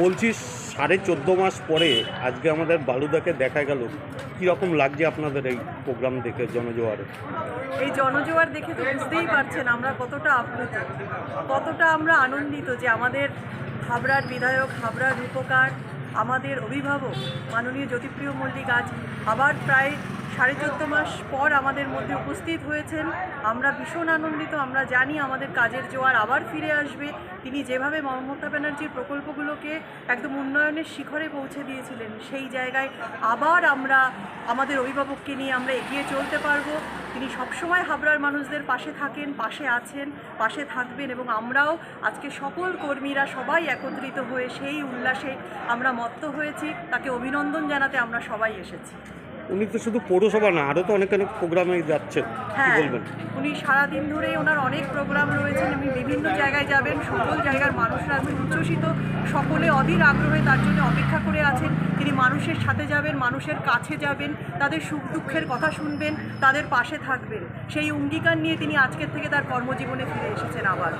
বলছি, সাড়ে চোদ্দ মাস পরে আজকে আমাদের বালুদাকে দেখা গেল। কীরকম লাগছে আপনাদের এই প্রোগ্রাম দেখে জনজোয়ারে? এই জনজোয়ার দেখে তো বুঝতেই পারছেন আমরা কতটা আপ্লুত, কতটা আমরা আনন্দিত যে আমাদের হাবড়ার বিধায়ক, হাবড়ার রূপকার, আমাদের অভিভাবক, মাননীয় জ্যোতিপ্রিয় মল্লিক আজ আবার প্রায় সাড়ে চোদ্দ মাস পর আমাদের মধ্যে উপস্থিত হয়েছেন। আমরা ভীষণ আনন্দিত, আমরা জানি আমাদের কাজের জোয়ার আবার ফিরে আসবে। তিনি যেভাবে মমতা ব্যানার্জির প্রকল্পগুলোকে একদম উন্নয়নের শিখরে পৌঁছে দিয়েছিলেন, সেই জায়গায় আবার আমরা আমাদের অভিভাবককে নিয়ে আমরা এগিয়ে চলতে পারব। তিনি সবসময় হাবড়ার মানুষদের পাশে থাকেন, পাশে আছেন, পাশে থাকবেন এবং আমরাও আজকে সকল কর্মীরা সবাই একত্রিত হয়ে সেই উল্লাসে আমরা মত্ত হয়েছি। তাকে অভিনন্দন জানাতে আমরা সবাই এসেছি। উনি তো শুধু পৌরসভা না আরও তো অনেক অনেক প্রোগ্রামে যাচ্ছেন কী হ্যাঁ বলবেন? উনি সারাদিন ধরে ওনার অনেক প্রোগ্রাম রয়েছেন উনি বিভিন্ন জায়গায় যাবেন সকল জায়গার মানুষরা আছেন উচ্ছ্বসিত সকলে অধীর আগ্রহে তার জন্য অপেক্ষা করে আছেন। তিনি মানুষের সাথে যাবেন মানুষের কাছে যাবেন তাদের সুখ দুঃখের কথা শুনবেন তাদের পাশে থাকবেন। সেই অঙ্গীকার নিয়ে তিনি আজকের থেকে তার কর্মজীবনে ফিরে এসেছেন আবার।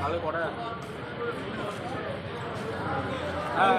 ভালো করা হ্যাঁ।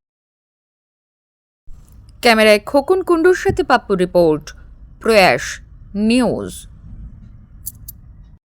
ক্যামেরায় খোকন কুণ্ডুর সাথে পাপ্পু রিপোর্ট প্রয়াস নিউজ।